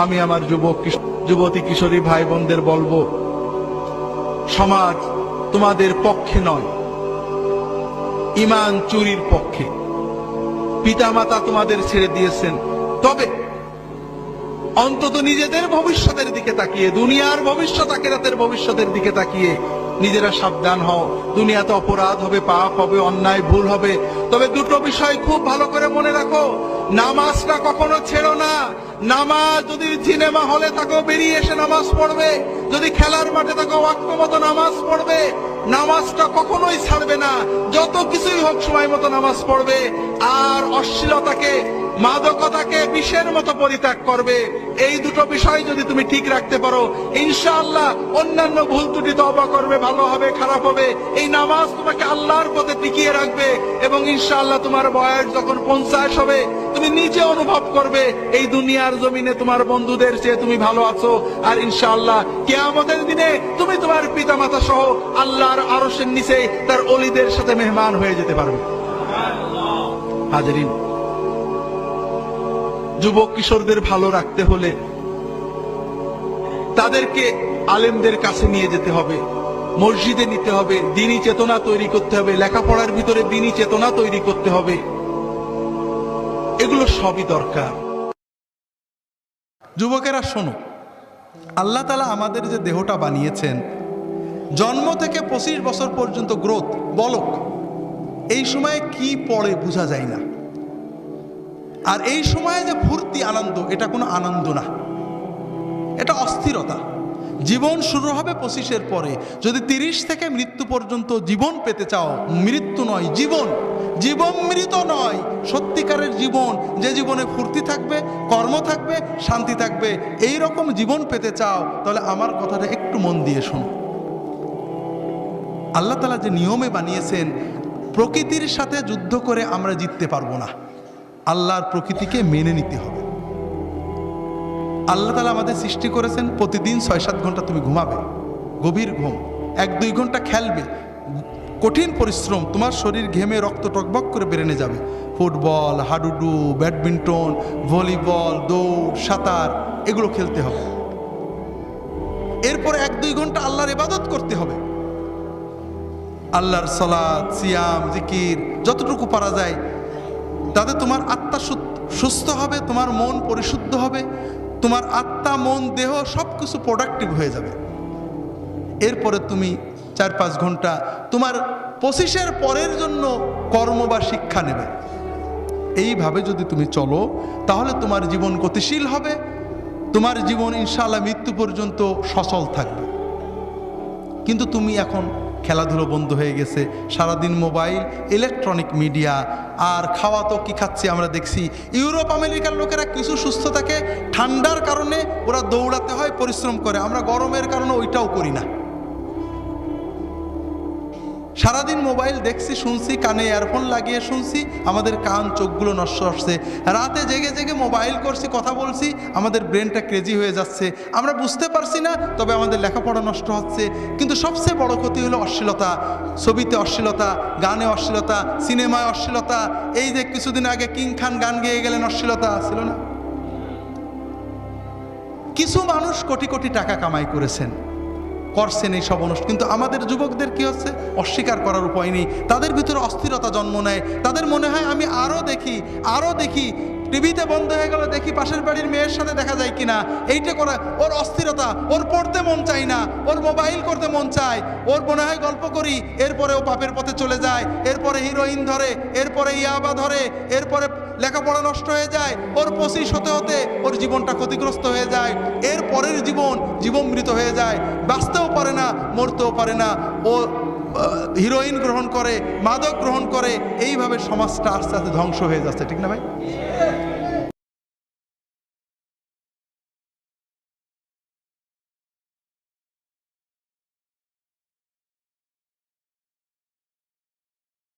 আমি আমার যুবক যুবতী কিশোরী ভাই বোনদের বলব, সমাজ তোমাদের পক্ষে নয়, ইমান চুরির পক্ষে। পিতামাতা তোমাদের ছেড়ে দিয়েছেন, তবে অন্তত নিজেদের ভবিষ্যতের দিকে তাকিয়ে, দুনিয়ার ভবিষ্যৎ আখেরাতের ভবিষ্যতের দিকে তাকিয়ে নিজেরা সাবধান হও। দুনিয়াতে অপরাধ হবে, পাপ হবে, অন্যায়, ভুল হবে। তবে দুটো বিষয় খুব ভালো করে মনে রাখো, নামাজটা কখনো ছেড়ো না। নামাজ যদি সিনেমা হলে থাকো বেরিয়ে এসে নামাজ পড়বে। যদি খেলার মাঠে তাকে ওয়াক্ত মতো নামাজ পড়বে। নামাজটা কখনোই ছাড়বে না। যত কিছুই হোক সময় মতো নামাজ পড়বে। আর অশ্লীলতাকে মাদকতাকে বিষের মতো পরিত্যাগ করবে। এই দুটো বিষয় যদি তুমি ঠিক রাখতে পারো, ইনশাআল্লাহ অন্যান্য ভুল ত্রুটি তবা করবে, ভালো হবে, খারাপ হবে। এই নামাজ তোমাকে আল্লাহর পথে টিকিয়ে রাখবে এবং ইনশাআল্লাহ তোমার বয়স যখন পঞ্চাশ হবে, তুমি নিজে অনুভব করবে, এই দুনিয়ার জমিনে তোমার বন্ধুদের চেয়ে তুমি ভালো আছো। আর ইনশাআল্লাহ কেয়ামতের দিনে তুমি তোমার পিতা মাতা সহ আল্লাহর আরসের নিচে তার অলিদের সাথে মেহমান হয়ে যেতে পারবে। হাজারিন যুবক কিশোরদের ভালো রাখতে হলে তাদেরকে আলেমদের কাছে নিয়ে যেতে হবে, মসজিদে নিতে হবে দিনী চেতনা তৈরি করতে হবে, লেখাপড়ার ভিতরে দিনী চেতনা তৈরি করতে হবে। এগুলো সবই দরকার। যুবকেরা, শোনো, আল্লাহ তালা আমাদের যে দেহটা বানিয়েছেন, জন্ম থেকে পঁচিশ বছর পর্যন্ত গ্রোথ বলক এই সময়ে কি পড়ে বোঝা যায় না। আর এই সময়ে যে ফুর্তি আনন্দ, এটা কোনো আনন্দ না। এটা অস্থিরতা। জীবন শুরু হবে পঁচিশের পরে। যদি তিরিশ থেকে মৃত্যু পর্যন্ত জীবন পেতে চাও, মৃত্যু নয়, জীবন। জীবন মৃত নয়, সত্যিকারের জীবন। যে জীবনে ফুর্তি থাকবে, কর্ম থাকবে, শান্তি থাকবে, এই রকম জীবন পেতে চাও, তাহলে আমার কথাটা একটু মন দিয়ে শোনো। আল্লাহ তালা যে নিয়মে বানিয়েছেন, প্রকৃতির সাথে যুদ্ধ করে আমরা জিততে পারব না। আল্লাহর প্রকৃতিকে মেনে নিতে হবে। আল্লাহ তালা আমাদের সৃষ্টি করেছেন, প্রতিদিন ছয় সাত ঘণ্টা তুমি ঘুমাবে, গভীর ঘুম এক দুই ঘণ্টা খেলবে, কঠিন পরিশ্রম, তোমার শরীর ঘেমে রক্ত টকবক করে বেরেনে যাবে। ফুটবল, হাডুডু, ব্যাডমিন্টন, ভলিবল, দৌড়, সাঁতার, এগুলো খেলতে হবে। এরপর এক দুই ঘণ্টা আল্লাহর ইবাদত করতে হবে। আল্লাহর সলাদ সিয়াম, জিকির, যতটুকু পারা যায় তাতে তোমার আত্মা সুস্থ হবে, তোমার মন পরিশুদ্ধ হবে, তোমার আত্মা, মন, দেহ সব কিছু প্রোডাক্টিভ হয়ে যাবে। এরপরে তুমি চার পাঁচ ঘণ্টা তোমার পঁচিশের পরের জন্য কর্ম বা শিক্ষা নেবে। এইভাবে যদি তুমি চলো, তাহলে তোমার জীবন গতিশীল হবে, তোমার জীবন ইনশাআল্লাহ মৃত্যু পর্যন্ত সচল থাকবে। কিন্তু তুমি এখন খেলাধুলো বন্ধ হয়ে গেছে। সারাদিন মোবাইল ইলেকট্রনিক মিডিয়া আর খাওয়া তো কী খাচ্ছি আমরা দেখছি। ইউরোপ, আমেরিকার লোকেরা কিছু সুস্থ থাকে ঠান্ডার কারণে ওরা দৌড়াতে হয়, পরিশ্রম করে। আমরা গরমের কারণে ওইটাও করি না। সারাদিন মোবাইল দেখছি, শুনছি, কানে ইয়ারফোন লাগিয়ে শুনছি, আমাদের কান, চোখগুলো নষ্ট হচ্ছে। রাতে জেগে জেগে মোবাইল করছি, কথা বলছি, আমাদের ব্রেনটা ক্রেজি হয়ে যাচ্ছে। আমরা বুঝতে পারছি না, তবে আমাদের লেখাপড়া নষ্ট হচ্ছে। কিন্তু সবচেয়ে বড় ক্ষতি হলো অশ্লীলতা। ছবিতে অশ্লীলতা, গানে অশ্লীলতা, সিনেমায় অশ্লীলতা। এই যে কিছুদিন আগে কিং খান গান গেয়ে গেলেন, অশ্লীলতা ছিল না? কিছু মানুষ কোটি কোটি টাকা কামাই করেছেন। করছেন এই সব অনুষ্ঠান। কিন্তু আমাদের যুবকদের কি হচ্ছে? অস্বীকার করার উপায় নেই। তাদের ভিতরে অস্থিরতা জন্ম নেয়। তাদের মনে হয়, আমি আরও দেখি আরও দেখি টিভিতে বন্ধ হয়ে গেল, দেখি পাশের বাড়ির মেয়ের সাথে দেখা যায় কিনা। এইটা করা, ওর অস্থিরতা, ওর পড়তে মন চায় না, ওর মোবাইল করতে মন চায়, ওর মনে হয় গল্প করি, এরপরে ও পাপের পথে চলে যায়, এরপরে হিরোইন ধরে, এরপরে ইয়াবা ধরে, এরপরে লেখাপড়া নষ্ট হয়ে যায়, ওর পঁচিশ হতে হতে ওর জীবনটা ক্ষতিগ্রস্ত হয়ে যায়, এর পরের জীবন জীবনমৃত হয়ে যায়, বাঁচতেও পারে না, মরতেও পারে না, ও হিরোইন গ্রহণ করে, মাদক গ্রহণ করে, এইভাবে সমাজটা আস্তে আস্তে ধ্বংস হয়ে যাচ্ছে, ঠিক না ভাই?